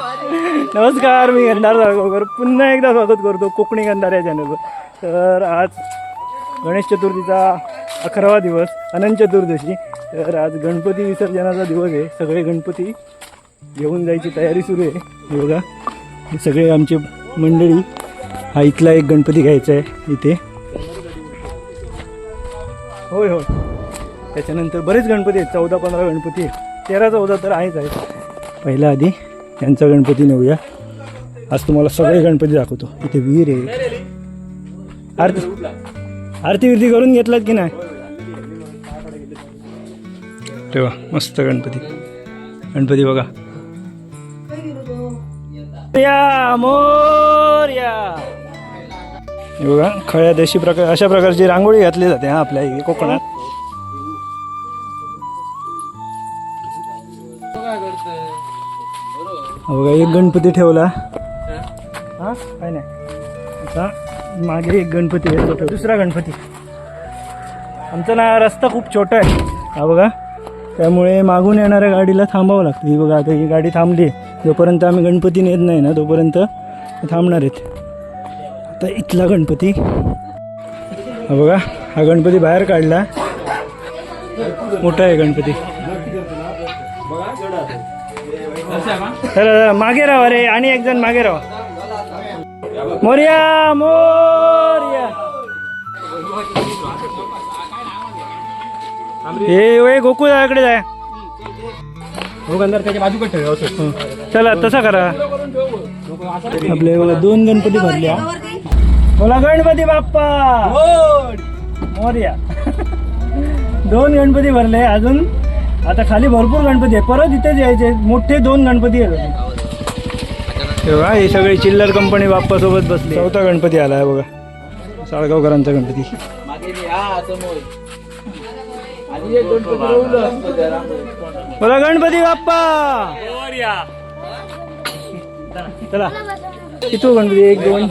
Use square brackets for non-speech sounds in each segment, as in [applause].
नमस्कार मी गंधार जाळगावकर. पुन्हा एकदा स्वागत करतो कोकणी गंधार या चॅनलवर तर आज गणेश चतुर्थीचा अकरावा दिवस अनंत चतुर्दशी. तर आज गणपती विसर्जनाचा दिवस आहे. सगळे गणपती घेऊन जायची तयारी सुरू आहे. योगा बघा हे सगळे आमचे मंडळी. हा इथला एक गणपती घ्यायचा आहे इथे. होय होय. त्याच्यानंतर बरेच गणपती आहेत. चौदा पंधरा गणपती आहेत. तेरा चौदा तर आहेच आहे पहिला आधी यांचा गणपती नेऊया. आज तुम्हाला सगळे गणपती दाखवतो. इथे विहीर आहे. आरती आरती विरती करून घेतलात की नाही? तेव्हा मस्त गणपती. गणपती बघा. या मोर्या. बघा खळ्यात अशी प्रकार अशा प्रकारची रांगोळी घातली जाते हा आपल्या कोकणात. बघा एक गणपती ठेवला. हा? काय नाही. आता मागे एक गणपती आहे दुसरा गणपती. आमचा ना रस्ता खूप छोटा आहे. हा बघा. त्यामुळे मागून येणाऱ्या गाडीला थांबावं लागतं. ही बघा आता ही गाडी थांबली. आहे जोपर्यंत आम्ही गणपती नेत नाही ना तोपर्यंत थांबणार आहेत. आता इथला गणपती. हा बघा हा गणपती बाहेर काढला. मोठा आहे गणपती. तर मागे राहा रे आणि एक जण मागे राहा मोर्या मोर्या. हे गोकुळाकडे जाय. चला तसा करा. आपले दोन गणपती भरल्या. बोला गणपती बाप्पा. मोर्या. [laughs] दोन गणपती भरले अजून? आता खाली भरपूर गणपती आहे. परत इथेच यायचे. मोठे दोन गणपती आहेत. तेव्हा हे सगळे चिल्लर कंपनी बाप्पा सोबत बसले. चौथा गणपती आला आहे बघा. साळगावकरांचा गणपती. बोला गणपती बाप्पा! चला. किती गणपती? एक दोन.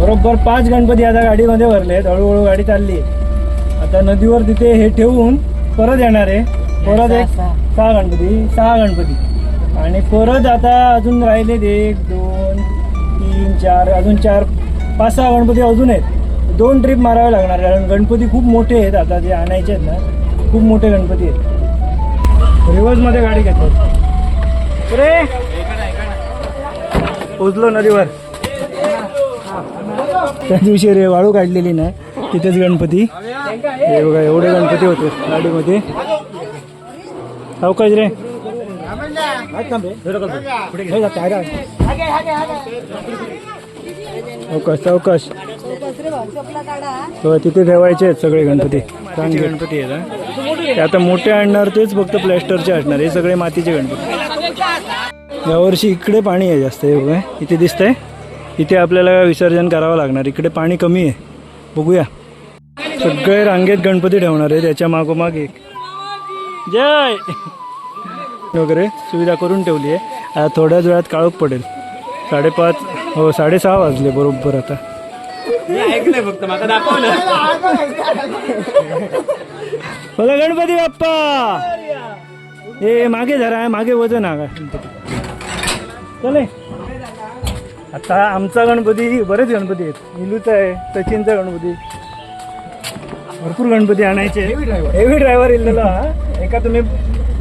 बरोबर पाच गणपती आता गाडीमध्ये भरले आहेत. हळूहळू गाडी चालली. आहे. आता नदीवर तिथे हे ठेवून परत येणार आहे. परत एक सहा गणपती सहा गणपती. आणि परत आता अजून राहिलेत एक दोन तीन चार अजून चार पाच सहा गणपती अजून आहेत. दोन ट्रिप मारावे लागणार कारण गणपती खूप मोठे आहेत. आता जे आणायचे आहेत ना खूप मोठे गणपती आहेत. रिवर्समध्ये गाडी घेतो रे पोचलो नदीवर. त्या दिवशी रे वाळू काढलेली नाही तिथेच गणपती. हे बघा एवढे गणपती होते गाडीमध्ये. अवकाश रे. अवकाश अवकाश हो, तिथे ठेवायचे आहेत सगळे गणपती. चांगले. गणपती आहेत. ते आता मोठे आणणार तेच फक्त प्लॅस्टरचे असणार. हे सगळे मातीचे गणपती. यावर्षी इकडे पाणी आहे जास्त हे बघा. इथे दिसतंय. इथे आपल्याला विसर्जन करावं लागणार. इकडे पाणी कमी आहे. बघूया. सगळे रांगेत गणपती ठेवणार आहे. त्याच्या मागोमाग एक. जय! वगैरे सुविधा करून ठेवली आहे. थोड्याच वेळात काळोख पडेल. साडेपाच हो साडेसहा वाजले बरोबर आता. ऐकलंय फक्त मला दाखवलं. बोला गणपती बाप्पा. हे मागे जरा मागे वजन हा चले. आता आमचा गणपती बरेच गणपती आहेत. निलूचा आहे सचिनचा गणपती. भरपूर गणपती आणायचे. हेवी ड्रायव्हर इल्लेला एका तुम्ही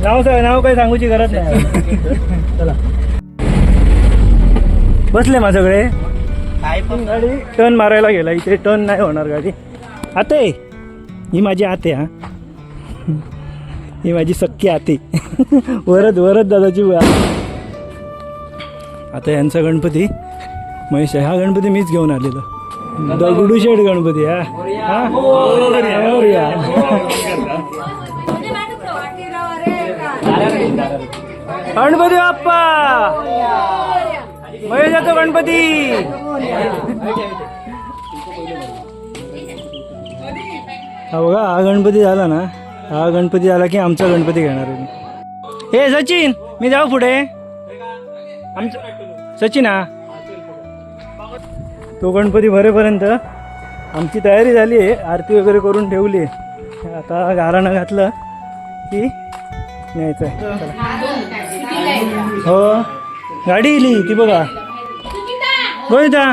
नाव नाव काही सांगूची गरज नाही. [laughs] चला. बसले मा सगळे पण. गाडी टर्न मारायला गेला इथे टर्न नाही होणार गाडी. आते. ही माझी आते हा. ही माझी सख्खी आते. वरद वरद दादाची आता यांचा गणपती महेश हा गणपती मीच घेऊन आलेलो. दगडूशेठ गणपती हा. गणपती बाप्पा! महेशाचा गणपती. हा बघा हा गणपती झाला ना. हा गणपती झाला की आमचा गणपती घेणार आहे हे सचिन मी जाऊ पुढे. आमचं सचिन हा. तो गणपती भरेपर्यंत आमची तयारी झाली आहे. आरती वगैरे करून ठेवली आहे. आता गाराणं घातलं की न्यायचं आहे. हो गाडी इली ती बघा. गोविंदा.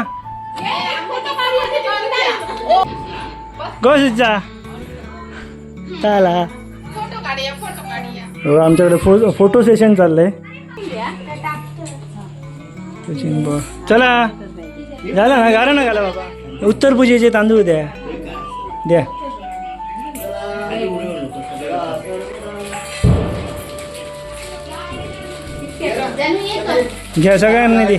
गो सुजा चला. हो आमच्याकडे फो फोटो सेशन चाललंय. चला. झालं ना गारा ना घाला बाबा. उत्तर पूजेचे तांदूळ द्या. द्या. घ्या सगळ्यांनी दे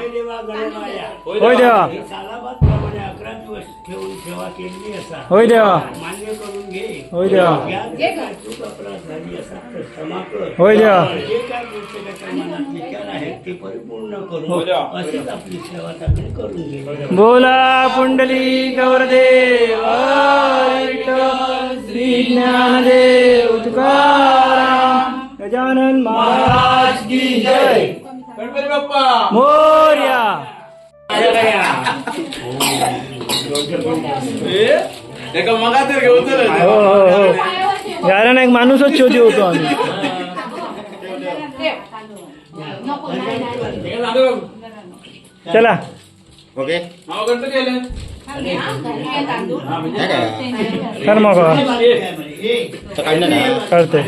होय देवा. अकरा दिवस ठेवून सेवा केली असा. होय देवा. मान्य करून घे. होय देवा. या जगात चूक अपराध झाली असेल तर क्षमा कर. होय देवा. जे काय प्रत्येकाच्या मनात विचार आहेत ते परिपूर्ण करू अशीच आपली सेवा चांगली करून घे. बोला पुंडली गौरदेव श्री ज्ञानदेव तुकाराम गजानन महाराज की जय. गणपती बाप्पा मोर्या एका मगा तर घेऊन चल. हो हो हो. कारण एक माणूसच शोधी होतो आम्ही. चला. ओके. नाव गणपती आले. कर मग तर काढलं ना कळते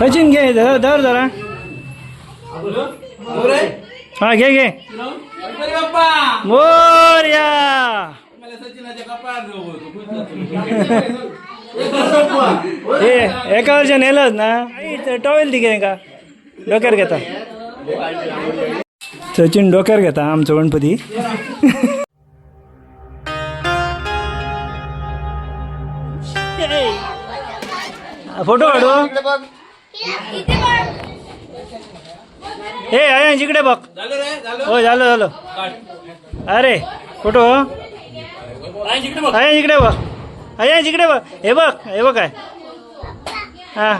सचिन घे धर धर जरा हा घे घे गणपती बाप्पा मोर्या हे एका वर्षान नेलंच ना टॉवेल ती का डोक्यावर घेता सचिन डोक्यावर घेता आमचं गणपती फोटो काढू हे आहे जिकडे बघ हो झालं झालं अरे फोटो आहे जिकडे बघ आहे जिकडे बघ. हे बघ हे बघ काय. हा.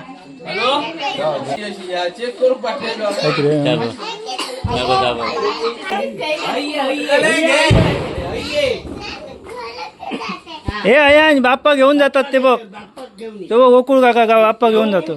हे आहे बाप्पा घेऊन जातात ते बघ. ते बघ गोकुळ काका का बाप्पा घेऊन जातो.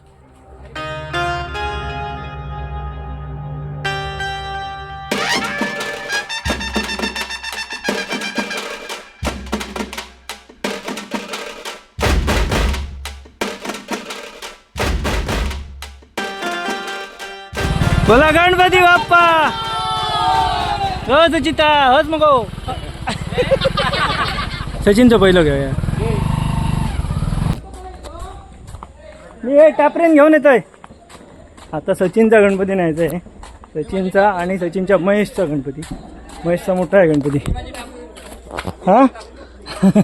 बोला गणपती बाप्पा. हो सुचिता होच मग हो. सचिनचं पहिलं घेऊया. मी हे टापरेन घेऊन येतोय. आता सचिनचा गणपती न्यायचा आहे सचिनचा आणि सचिनच्या महेशचा गणपती. महेशचा मोठा आहे गणपती. हा? [laughs]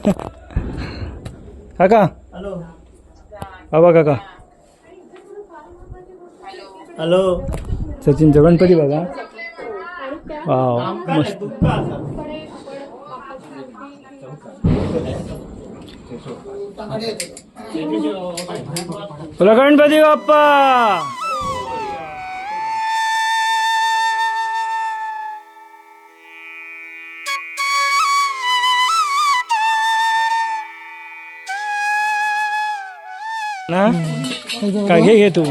काका? हॅलो. बाबा काका? हॅलो. सचिनचा गणपती बघा? वाव मस्त. बोला गणपती बाप्पा. ना? काय घे घे तू.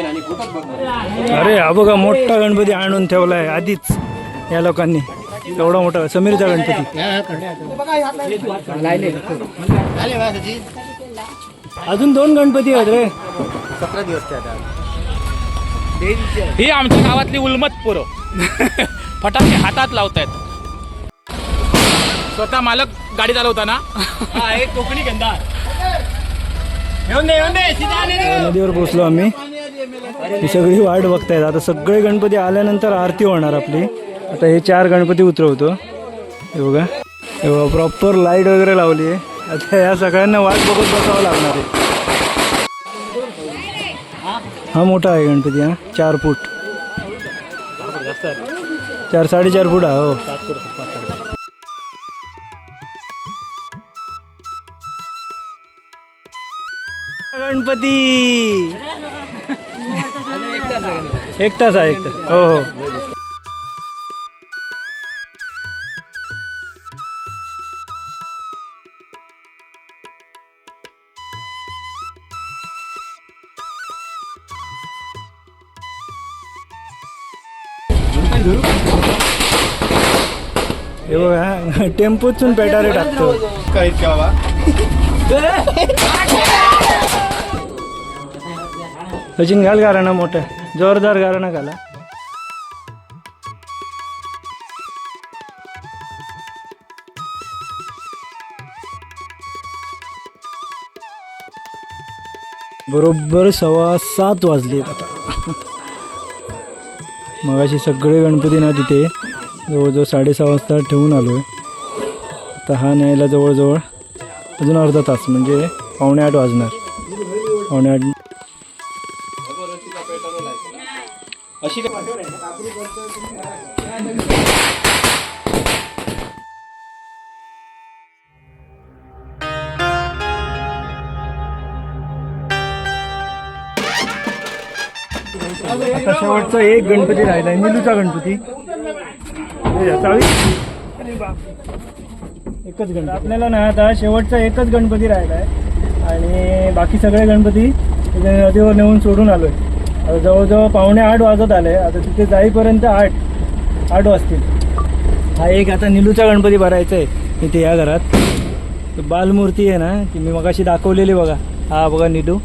अरे हा बघा मोठा गणपती आणून ठेवलाय आधीच या लोकांनी. एवढा मोठा समीरचा गणपती. अजून दोन गणपती आहेत रे. ही आमच्या गावातली उलमत पोरं. [laughs] फटाके हातात लावतायत. स्वतः मालक गाडी चालवताना. हा एक कोकणी गंधा नदीवर पोहोचलो आम्ही. ही सगळी वाट बघतायत. आता सगळे गणपती आल्यानंतर आरती होणार आपली. आता हे चार गणपती उतरवतो. हे बघा. हे बघा प्रॉपर लाइट वगैरे लावली आहे. आता या सगळ्यांना वाट बघत बसावं लागणार आहे. हा मोठा आहे गणपती हा. चार फूट. चार साडेचार फूट हा हो. गणपती! एक तास आहे एक तास हो हो. हे बघा टेम्पोतून पेटारे टाकतो. काय सचिन घाल गारणं मोठं. जोरदार गाणं घाला बरोबर सव्वा सात वाजले आता. मगाशी सगळे गणपती ना तिथे जवळजवळ साडेसहा वाजता ठेवून आलो आहे आता हा न्यायला जवळजवळ अजून अर्धा तास म्हणजे पावणे आठ वाजणार. पावणे आठ आता शेवटचा एक गणपती राहिलाय निलूचा गणपती. हे चावी. अरे बाप. एकच गणपती. आपल्याला ना आता शेवटचा एकच गणपती राहिलाय. आणि बाकी सगळे गणपती नदीवर नेऊन सोडून आलोय. जवळजवळ पावणे आठ वाजत आले. आता तिथे जाईपर्यंत आठ आठ वाजतील. हा एक आता निलूचा गणपती भरायचा आहे इथे या घरात. बालमूर्ती आहे ना ती मी मगाशी दाखवलेली बघा. हा बघा निलू.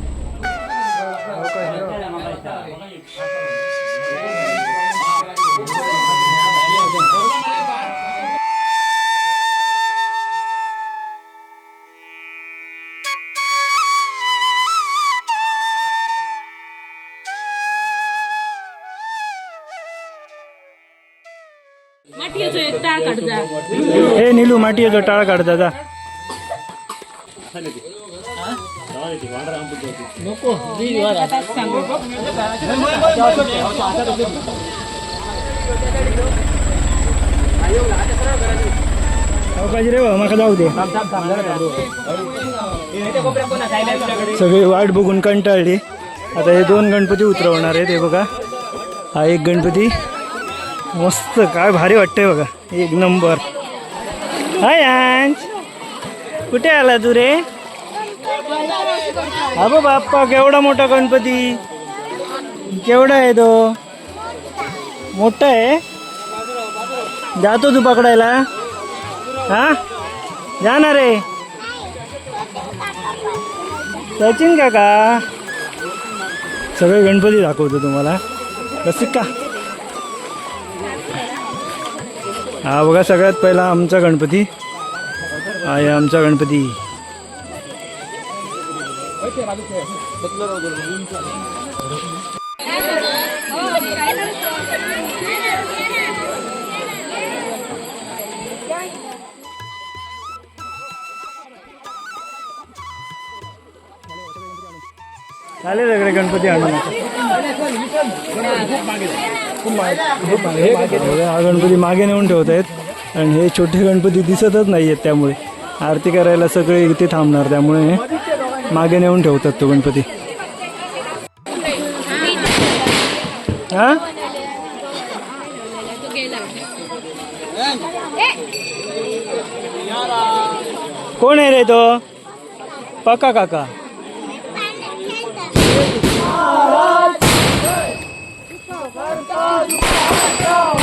हे निलू माटी येतो टाळ काढ दादा. पाहिजे रे माका जाऊ दे. सगळी वाट बघून कंटाळली. आता हे दोन गणपती उतरवणार आहेत हे बघा. हा एक गणपती. मस्त काय भारी वाटतंय बघा. एक नंबर. हाय अंश. कुठे आला तू रे? अबो बाप्पा केवढा मोठा गणपती? केवढा आहे तो? मोठा आहे? जातो तू पकडायला. हा? जा ना रे. सचिन काका. सगळे गणपती दाखवतो तुम्हाला. रसिक. का हा बघा सगळ्यात पहिला आमचा गणपती. आहे आमचा गणपती. आले सगळे गणपती आणून आता. हा गणपती मागे नेऊन ठेवत आहेत. आणि हे छोटे गणपती दिसतच नाही आहेत त्यामुळे. आरती करायला सगळे इथे थांबणार त्यामुळे मागे नेऊन ठेवतात तो गणपती. हा? कोण आहे रे तो? पक्का काका? Ah, o coração.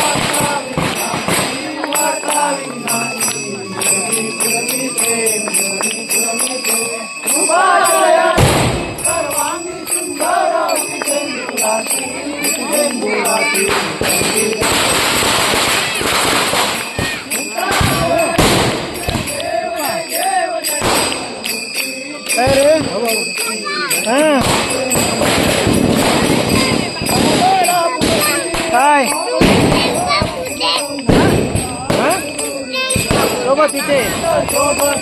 Baba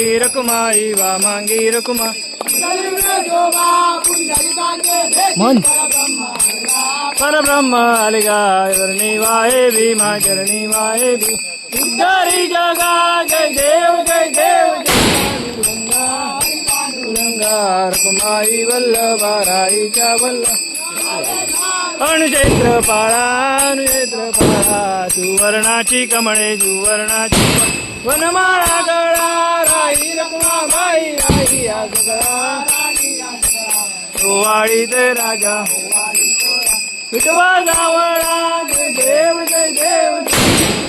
मांगी रकुमाई वा मांगी रकुमा मन. परब्रह्म आलिगा चरणी वाहे भीमा चरणी वाहे भी. उद्धारी जगा जय देव जय देव गंगार कुमाई वल्लभा राईच्या वल्लभ. अणुचैत्र पाळा अणुचैत्र पाळा. सुवर्णाची कमळे सुवर्णाची वनमाळा गळा राई रकुमा माई राई या सगळा. वाळीत राजा. विठवा जावळा जय देव जय देव.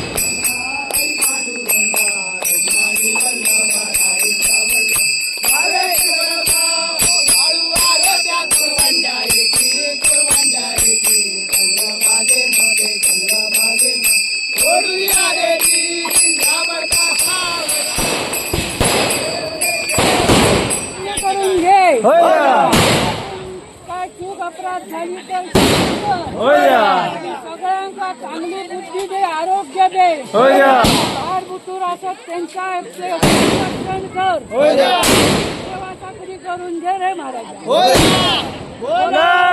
असत त्यांचा ते रक्षण कर. देवाचा कधी करून घे रे महाराज.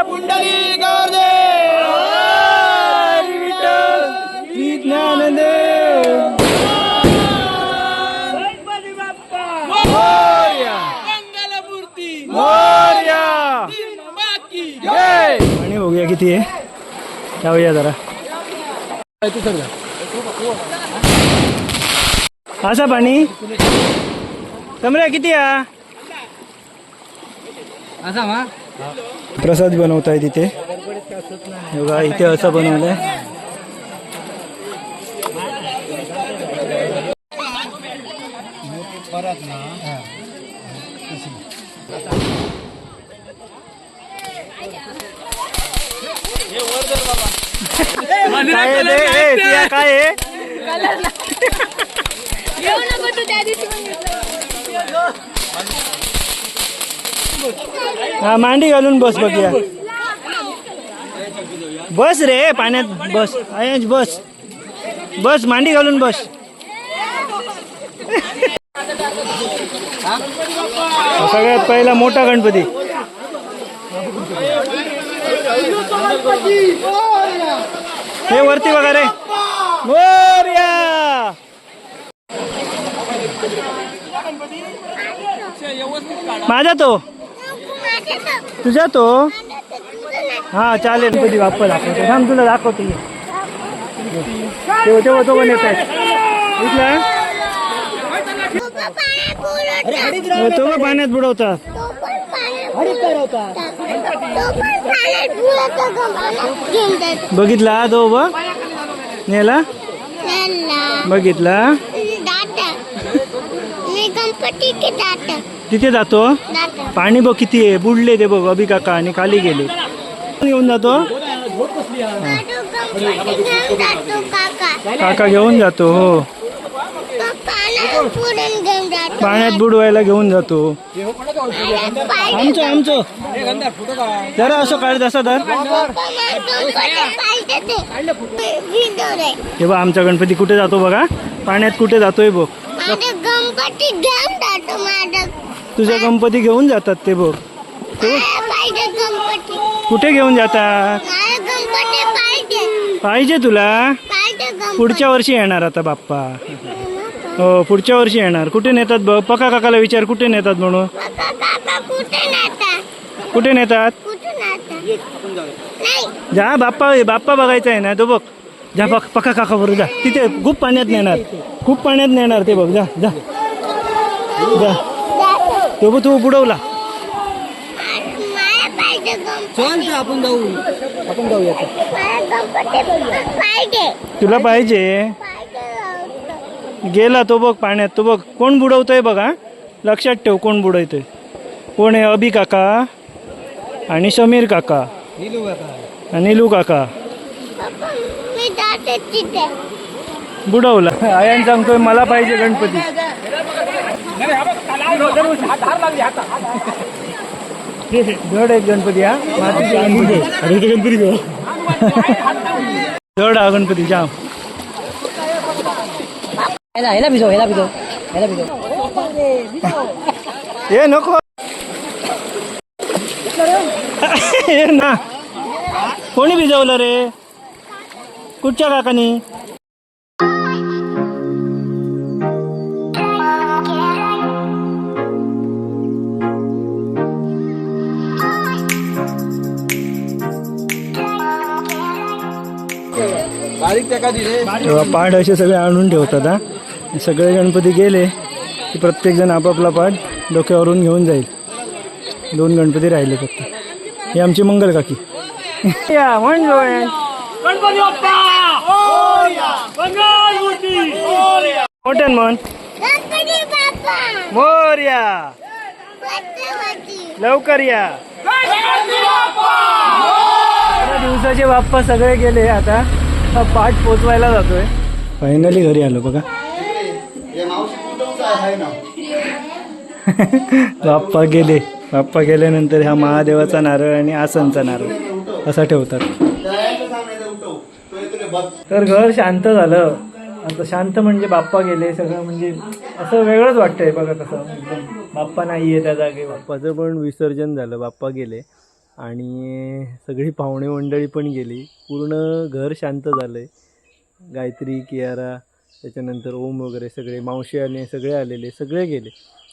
पुंडली आणि बघूया किती आहे. जाऊया जरा. असा पाणी. कमऱ्या किती आहे? प्रसाद बनवताय तिथे. हे बघा इथे असं बनवलंय. काय आहे काय आहे? येऊ नको तू त्या दिवशी हा मांडी घालून बस बघूया बस रे पाण्यात बस. आयंश बस. बस मांडी घालून बस. सगळ्यात पहिला मोठा गणपती. हे वरती बघा रे. मोर्या माझा तो? तुझा तो? हा चालेल गणपती बाप्पा दाखवतो थांब तुला दाखवतो. तेव्हा तेव्हा तो पण येत आहे तो पण पाण्यात बुडवतात. बघितला तो बघ नेला? बघितला? मी गणपती तिथे जातो? पाणी बघ किती आहे. बुडले ते बघ अभि काका आणि खाली गेले. घेऊन जातो? काका घेऊन जातो हो. पाण्यात बुडवायला घेऊन जातो. आमचं आमचं. जरा असं काढ तसा तर हे बघ आमचा गणपती कुठे जातो बघा. पाण्यात कुठे जातोय बघ. गणपती घेऊन जातो तुझा गणपती घेऊन जातात ते बघ. कुठे घेऊन जातात पाहिजे. पाहिजे तुला? पुढच्या वर्षी येणार आता बाप्पा. हो पुढच्या वर्षी येणार. कुठे नेतात बघ? पका काकाला विचार कुठे नेतात म्हणून? कुठे नेता कुठे नेतात? जा बाप्पा बाप्पा बघायचा आहे ना तो बघ. जा बघ पका काका बरोबर जा. तिथे खूप पाण्यात नेणार. खूप पाण्यात नेणार ते बघ. जा जा. जा. तो बघ तू बुडवला. पाहिजे गणपती आपण जाऊ. आपण जाऊया. मला गणपती पाहिजे. तुला पाहिजे. गेला तो बघ पाण्यात. तो बघ कोण बुडवतोय बघा. लक्षात ठेव कोण बुडवतोय. कोण आहे? अभि काका आणि समीर काका. आणि नीलू काका. मी जाते तिथे. बुडवला. आयान सांगतोय मला पाहिजे गणपती. जड एक गणपती हा मातीचे गणपती घेऊ हा गणपती जाम ह्याला भिजो ह्याला भिजो ह्याला भिजो हे नको ना. कोणी भिजवलं रे? कुठच्या काकानी? तेव्हा पाठ असे सगळे आणून ठेवतात हा. सगळे गणपती गेले की प्रत्येकजण आपापला पाठ डोक्यावरून घेऊन जाईल. दोन गणपती राहिले फक्त. ही आमची मंगल काकी. या. मोठ्यान म्हण. गणपती बाप्पा. मोर्या पत्रवती लवकर या. दिवसाचे बाप्पा सगळे गेले आता. हा पाठ पोचवायला जातोय. फायनली घरी आलो बघा. [laughs] बाप्पा गेले. बाप्पा गेल्यानंतर हा महादेवाचा नारळ आणि आसनचा नारळ. असा ठेवतात. तर घर शांत झालं. आता शांत म्हणजे बाप्पा गेले सगळं म्हणजे असं वेगळंच वाटतंय बघा कसं. बाप्पा नाही आहे त्या जागी बाप्पाचं पण विसर्जन झालं. बाप्पा गेले. आणि सगळी पाहुणे मंडळी पण गेली. पूर्ण घर शांत झालं आहे गायत्री कियारा त्याच्यानंतर ओम वगैरे सगळे मावशी आले सगळे आलेले सगळे गेले.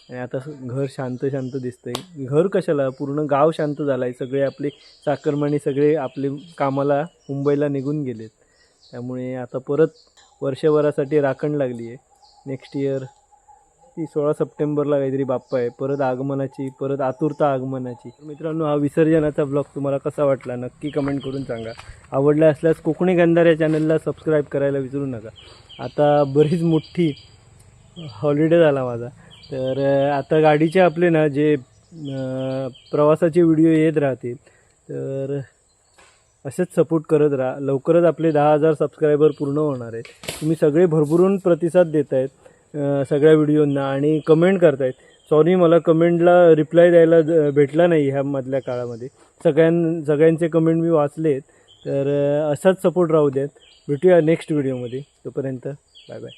आणि आता घर शांत शांत दिसतं आहे घर कशाला? पूर्ण गाव शांत झालं आहे सगळे आपले चाकरमानी सगळे आपले कामाला मुंबईला निघून गेलेत. त्यामुळे आता परत वर्षभरासाठी राखण लागली आहे नेक्स्ट इयर ती सोळा सप्टेंबरला काहीतरी बाप्पा आहे. परत आगमनाची परत आतुरता आगमनाची. मित्रांनो हा विसर्जनाचा ब्लॉग तुम्हाला कसा वाटला नक्की कमेंट करून सांगा. आवडला असल्यास कोकणी गंधार या चॅनलला सबस्क्राईब करायला विसरू नका. आता बरीच मोठी हॉलिडे झाला माझा. तर आता गाडीचे आपले ना जे प्रवासाचे व्हिडिओ येत राहतील तर असेच सपोर्ट करत राहा. लवकरच आपले दहा हजार सबस्क्रायबर पूर्ण होणार आहेत. तुम्ही सगळे भरभरून प्रतिसाद देत आहेत सगळ्या व्हिडिओंना आणि कमेंट करतायत. सॉरी मला कमेंटला रिप्लाय द्यायला भेटला नाही ह्या मधल्या काळामध्ये. सगळ्यां सगळ्यांचे कमेंट मी वाचलेत. तर असाच सपोर्ट राहू द्यात भेटूया नेक्स्ट व्हिडिओमध्ये तोपर्यंत बाय बाय